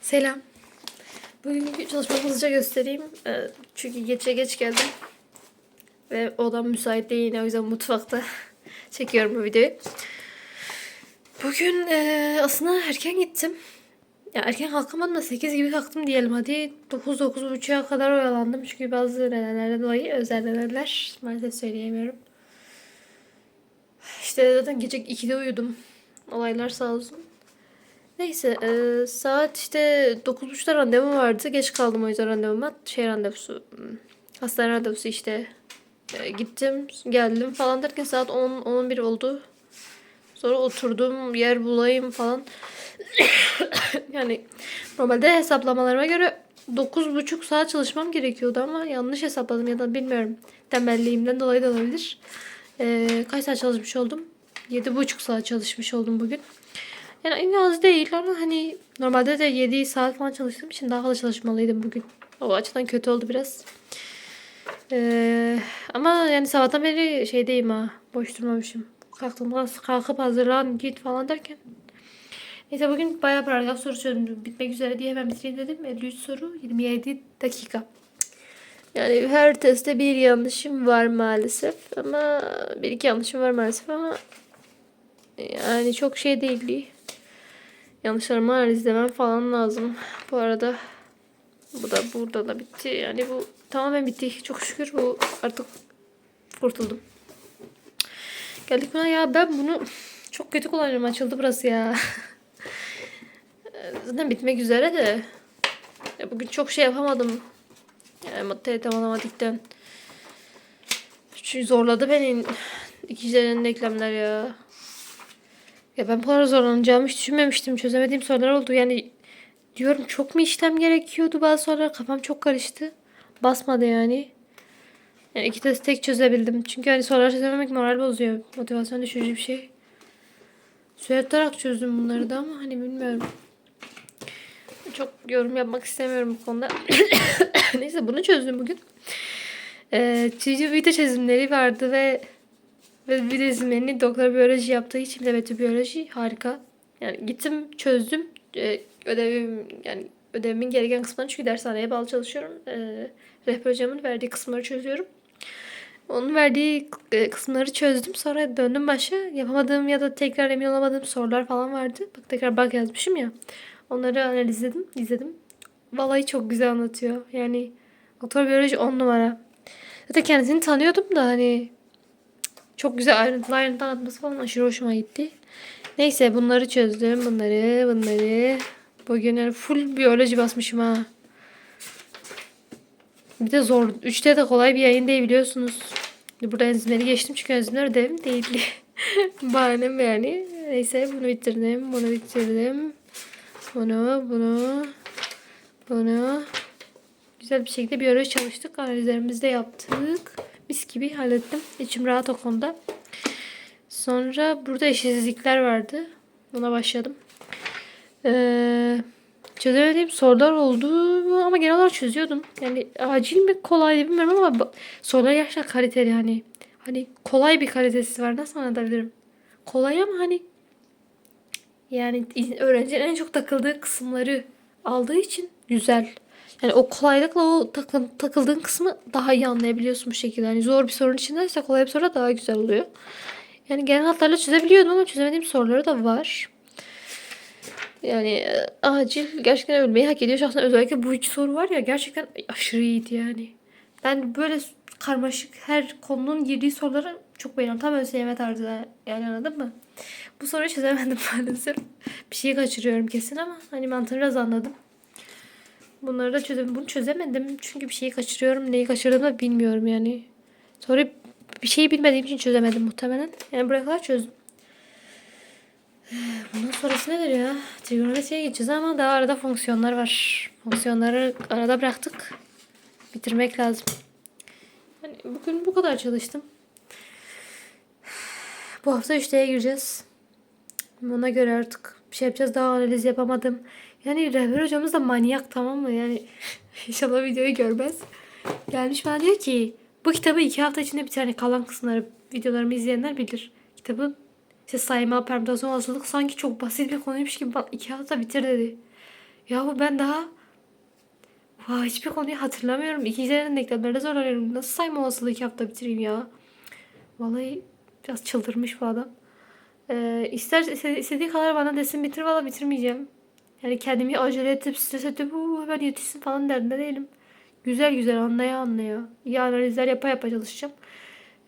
Selam. Bugünkü çalışmamı hızlıca göstereyim. Ee, Çünkü gece geç geldim. Ve odam müsait değil o yüzden mutfakta çekiyorum bu videoyu. Bugün e, aslında erken gittim. Ya erken kalkamadım da 8 gibi kalktım diyelim hadi. 9-9.30'a kadar oyalandım. Çünkü bazı nedenlerden dolayı özel nedenler maalesef söyleyemiyorum. İşte zaten gece 2'de uyudum. Olaylar sağ olsun. Neyse e, saat işte 9.30'da randevum vardı. Geç kaldım o yüzden randevuma. Şey randevusu, hmm, hastane randevusu işte. E, gittim, geldim falan derken saat 10-11 oldu. Sonra oturdum, yer bulayım falan. yani normalde hesaplamalarıma göre 9,5 saat çalışmam gerekiyordu ama yanlış hesapladım ya da bilmiyorum. Tembelliğimden dolayı da olabilir. E, kaç saat çalışmış oldum? 7,5 saat çalışmış oldum bugün. Yani az değil ama hani normalde de 7 saat falan çalıştığım için daha fazla çalışmalıydım bugün. O açıdan kötü oldu biraz. Ee, ama yani sabahtan beri şeydeyim ha. Boş durmamışım. Kalktım kalkıp hazırlan git falan derken. Neyse bugün bayağı paragraf soru çözdüm. Bitmek üzere diye hemen bitireyim dedim. 53 soru 27 dakika. Yani her testte bir yanlışım var maalesef. Ama bir iki yanlışım var maalesef ama yani çok şey değil. Yanlışlarımı analizlemem falan lazım. Bu arada bu da burada da bitti. Yani bu tamamen bitti. Çok şükür bu artık kurtuldum. Geldik buna ya ben bunu çok kötü kullanıyorum. Açıldı burası ya. Zaten bitmek üzere de. Ya bugün çok şey yapamadım. Yani matematik matematikten. Çünkü zorladı beni ikicilerin eklemler ya. Ya ben bu kadar zorlanacağımı hiç düşünmemiştim. Çözemediğim sorular oldu. Yani diyorum çok mu işlem gerekiyordu bazı sorular. Kafam çok karıştı. Basmadı yani. Yani iki test tek çözebildim. Çünkü hani sorular çözememek moral bozuyor. Motivasyon düşürücü bir şey. Süre tutarak çözdüm bunları da ama hani bilmiyorum. Çok yorum yapmak istemiyorum bu konuda. Neyse bunu çözdüm bugün. Ee, çizgi video çözümleri vardı ve ve bir resimlerini doktor biyoloji yaptığı için de biyoloji harika. Yani gittim çözdüm. Ee, ödevim yani ödevimin gereken kısmını çünkü dershaneye bağlı çalışıyorum. Ee, rehber hocamın verdiği kısımları çözüyorum. Onun verdiği e, kısımları çözdüm. Sonra döndüm başa. Yapamadığım ya da tekrar emin olamadığım sorular falan vardı. Bak tekrar bak yazmışım ya. Onları analizledim, izledim. Vallahi çok güzel anlatıyor. Yani doktor biyoloji on numara. Zaten kendisini tanıyordum da hani çok güzel ayrıntılı ayrıntılı anlatması falan aşırı hoşuma gitti. Neyse bunları çözdüm. Bunları, bunları. Bugün yani full biyoloji basmışım ha. Bir de zor. Üçte de kolay bir yayın değil biliyorsunuz. Burada enzimleri geçtim çünkü enzimler ödevim değildi. Bahanem yani. Neyse bunu bitirdim. Bunu bitirdim. Bunu, bunu, bunu. Güzel bir şekilde biyoloji çalıştık. Analizlerimizi de yaptık. Mis gibi hallettim. İçim rahat o konuda. Sonra burada eşitsizlikler vardı. Buna başladım. Ee, çözemediğim sorular oldu ama genel olarak çözüyordum. Yani acil mi kolay bilmiyorum ama sorular gerçekten kaliteli yani. Hani kolay bir kalitesi var. Nasıl anlatabilirim? Kolay ama hani yani öğrencinin en çok takıldığı kısımları aldığı için güzel. Yani o kolaylıkla o takıl, takıldığın kısmı daha iyi anlayabiliyorsun bu şekilde. Yani zor bir sorun içindeyse kolay bir soru daha güzel oluyor. Yani genel hatlarla çözebiliyordum ama çözemediğim soruları da var. Yani e, acil gerçekten ölmeyi hak ediyor. Şahsen özellikle bu üç soru var ya gerçekten aşırı iyiydi yani. Ben böyle karmaşık her konunun girdiği soruları çok beğeniyorum. Tam ÖSYM tarzı yani anladın mı? Bu soruyu çözemedim maalesef. Bir şey kaçırıyorum kesin ama hani mantığını biraz anladım. Bunları da çözemedim. Bunu çözemedim çünkü bir şeyi kaçırıyorum. Neyi kaçırdığımı da bilmiyorum yani. Sonra bir şeyi bilmediğim için çözemedim muhtemelen. Yani buraya kadar çözdüm. Bundan sonrası nedir ya? Trigonometriye geçeceğiz ama daha arada fonksiyonlar var. Fonksiyonları arada bıraktık. Bitirmek lazım. Yani bugün bu kadar çalıştım. Bu hafta 3D'ye gireceğiz. Ona göre artık bir şey yapacağız. Daha analiz yapamadım. Yani rehber hocamız da manyak tamam mı? Yani inşallah videoyu görmez. Gelmiş bana diyor ki bu kitabı iki hafta içinde biter. Yani kalan kısımları videolarımı izleyenler bilir. Kitabın işte sayma, permütasyon, olasılık sanki çok basit bir konuymuş gibi iki hafta bitir dedi. Yahu ben daha Vay, hiçbir konuyu hatırlamıyorum. İki senenin denklemlerine zorlanıyorum. Nasıl sayma olasılığı iki hafta bitireyim ya? Vallahi biraz çıldırmış bu adam. Ee, ister iste- istediği kadar bana desin bitir valla bitirmeyeceğim. Yani kendimi acele edip stres edip "Uu, hemen yetişsin falan derdinde değilim. Güzel güzel anlaya anlaya. İyi analizler yapa yapa çalışacağım.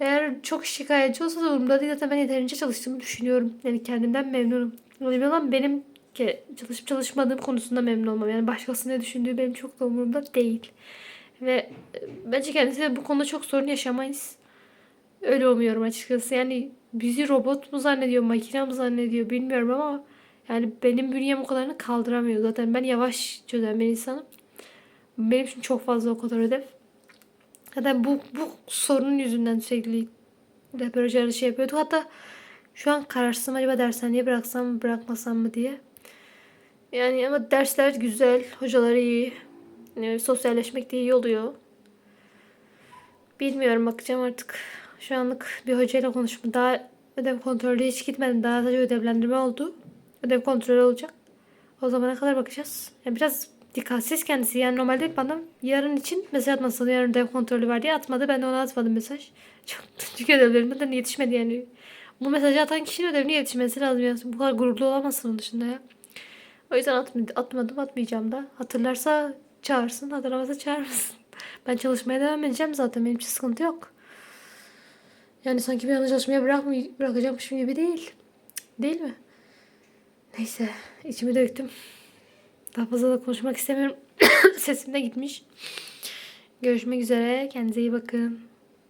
Eğer çok şikayetçi olsa da umurumda değil. Zaten ben yeterince çalıştığımı düşünüyorum. Yani kendimden memnunum. Önemli olan benim ki çalışıp çalışmadığım konusunda memnun olmam. Yani başkası ne düşündüğü benim çok da umurumda değil. Ve e, bence kendisiyle bu konuda çok sorun yaşamayız. Öyle umuyorum açıkçası. Yani bizi robot mu zannediyor, makine mi zannediyor bilmiyorum ama yani benim bünyem o kadarını kaldıramıyor. Zaten ben yavaş çözen bir insanım. Benim için çok fazla o kadar ödev. Zaten bu, bu sorunun yüzünden sürekli röportaj şey yapıyorduk. Hatta şu an kararsızım acaba dershaneye bıraksam mı bırakmasam mı diye. Yani ama dersler güzel, hocaları iyi. Yani sosyalleşmek de iyi oluyor. Bilmiyorum bakacağım artık. Şu anlık bir hocayla konuşma. Daha ödev kontrolü hiç gitmedim. Daha sadece ödevlendirme oldu. Ödev kontrolü olacak. O zamana kadar bakacağız. Yani biraz dikkatsiz kendisi. Yani normalde bana yarın için mesaj atmasın. Yarın ödev kontrolü var diye atmadı. Ben de ona atmadım mesaj. Çok çünkü ödevlerimden yetişmedi yani. Bu mesajı atan kişinin ödevine yetişmesi lazım. Yani bu kadar gururlu olamazsın onun dışında ya. O yüzden atmadım, atmadım atmayacağım da. Hatırlarsa çağırsın, hatırlamazsa çağırmasın. Ben çalışmaya devam edeceğim zaten. Benim için sıkıntı yok. Yani sanki bir anda çalışmaya bırakmay bırakacakmışım gibi değil. Değil mi? Neyse. içimi döktüm. Daha fazla da konuşmak istemiyorum. Sesim de gitmiş. Görüşmek üzere. Kendinize iyi bakın.